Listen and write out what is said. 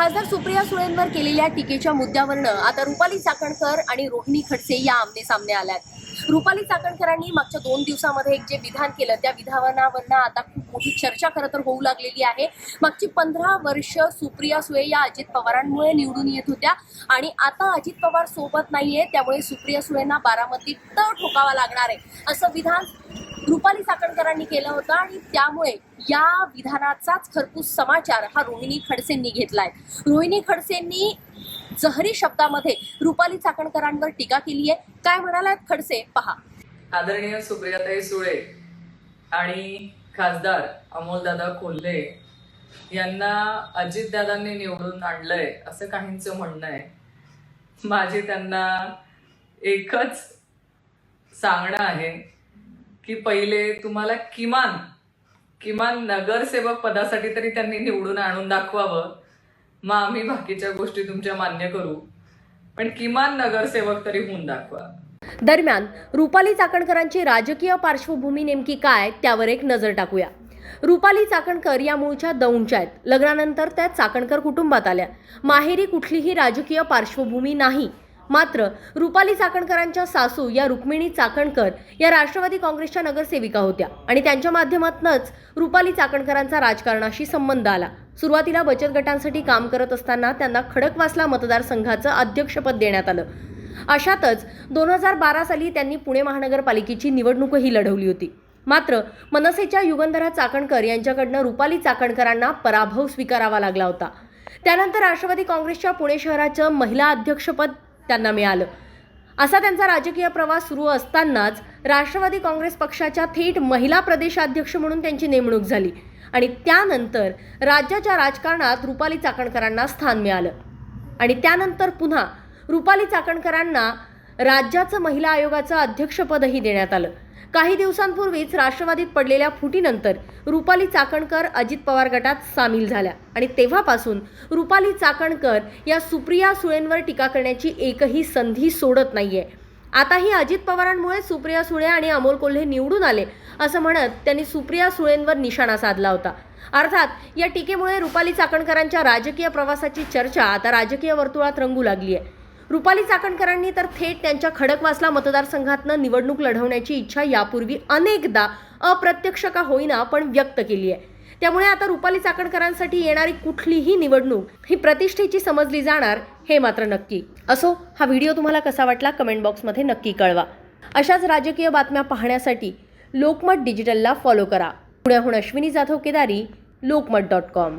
खासदार सुप्रिया सुळेंवर केलेल्या टीकेच्या मुद्द्यावरनं आता रुपाली चाकणकर आणि रोहिणी खडसे या आमने सामने आल्यात. रुपाली चाकणकरांनी मागच्या दोन दिवसामध्ये एक जे विधान केलं त्या विधानावरनं आता खूप मोठी चर्चा खरं तर होऊ लागलेली आहे. मागची पंधरा वर्ष सुप्रिया सुळे या अजित पवारांमुळे निवडून येत होत्या आणि आता अजित पवार सोबत नाहीये त्यामुळे सुप्रिया सुळेंना बारामतीत तर ठोकावा लागणार आहे. असं विधान रुपाली साकणकरांनी केलं होतं आणि त्यामुळे या विधानाचाच खरपूस समाचार हा रोहिणी खडसेंनी घेतलाय. रोहिणी खडसेंनी जहरी शब्दामध्ये रुपाली चाकणकरांवर टीका केली आहे. काय म्हणालात खडसे? पहा. आदरणीय सुप्रियाताई सुळे आणि खासदार अमोलदादा कोल्हे यांना अजितदादांनी निवडून आणलंय असं काहींचं म्हणणं आहे. माझे त्यांना एकच सांगणं आहे. की पहिले तुम्हाला किमान किमान नगरसेवक पदासाठी तरी त्यांनी निवडून आणून दाखवावं. मग आम्ही बाकीच्या गोष्टी तुमच्या मान्य करू. पण किमान नगरसेवक तरी होऊन दाखवा. दरम्यान रुपाली चाकणकरांची राजकीय पार्श्वभूमी नेमकी काय त्यावर एक नजर टाकूया. रुपाली चाकणकर या मूळच्या दौंडच्या आहेत. लग्नानंतर त्या चाकणकर कुटुंबात आल्या. माहेरी कुठलीही राजकीय पार्श्वभूमी नाही. मात्र रुपाली चाकणकरांच्या सासू या रुक्मिणी चाकणकर या राष्ट्रवादी काँग्रेसच्या नगरसेविका होत्या आणि त्यांच्या माध्यमातूनच रुपाली चाकणकरांचा राजकारणाशी संबंध आला. सुरुवातीला बचत गटांसाठी काम करत असताना त्यांना खडकवासला मतदारसंघाचं अध्यक्षपद देण्यात आलं. अशातच दोन हजार बारा साली त्यांनी पुणे महानगरपालिकेची निवडणूकही लढवली होती. मात्र मनसेच्या युगंधरा चाकणकर यांच्याकडनं रुपाली चाकणकरांना पराभव स्वीकारावा लागला होता. त्यानंतर राष्ट्रवादी काँग्रेसच्या पुणे शहराचं महिला अध्यक्षपद त्यांना मिळालं. असा त्यांचा राजकीय प्रवास सुरू असतानाच राष्ट्रवादी काँग्रेस पक्षाच्या थेट महिला प्रदेशाध्यक्ष म्हणून त्यांची नेमणूक झाली आणि त्यानंतर राज्याच्या राजकारणात रुपाली चाकणकरांना स्थान मिळालं. आणि त्यानंतर पुन्हा रुपाली चाकणकरांना राज्याचं महिला आयोगाचं अध्यक्षपदही देण्यात आलं. काही दिवसांपूर्वीच राष्ट्रवादीत पडलेल्या फुटीनंतर रुपाली चाकणकर अजित पवार गटात सामील झाल्या आणि तेव्हापासून रुपाली चाकणकर या सुप्रिया सुळेंवर टीका करण्याची एकही संधी सोडत नाहीये. आताही अजित पवारांमुळे सुप्रिया सुळे आणि अमोल कोल्हे निवडून आले असं म्हणत त्यांनी सुप्रिया सुळेंवर निशाणा साधला होता. अर्थात या टीकेमुळे रुपाली चाकणकरांच्या राजकीय प्रवासाची चर्चा आता राजकीय वर्तुळात रंगू लागली आहे रुपाली चाकणकरांनी तर थेट त्यांच्या खडकवासला मतदारसंघातनं निवडणूक लढवण्याची इच्छा यापूर्वी अनेकदा अप्रत्यक्ष का होईना पण व्यक्त केली आहे. त्यामुळे आता रुपाली चाकणकरांसाठी येणारी कुठलीही निवडणूक ही प्रतिष्ठेची समजली जाणार हे मात्र नक्की. असो हा व्हिडिओ तुम्हाला कसा वाटला कमेंट बॉक्समध्ये नक्की कळवा. अशाच राजकीय बातम्या पाहण्यासाठी लोकमत डिजिटलला फॉलो करा. पुण्याहून अश्विनी जाधव केदारी लोकमत डॉट कॉम.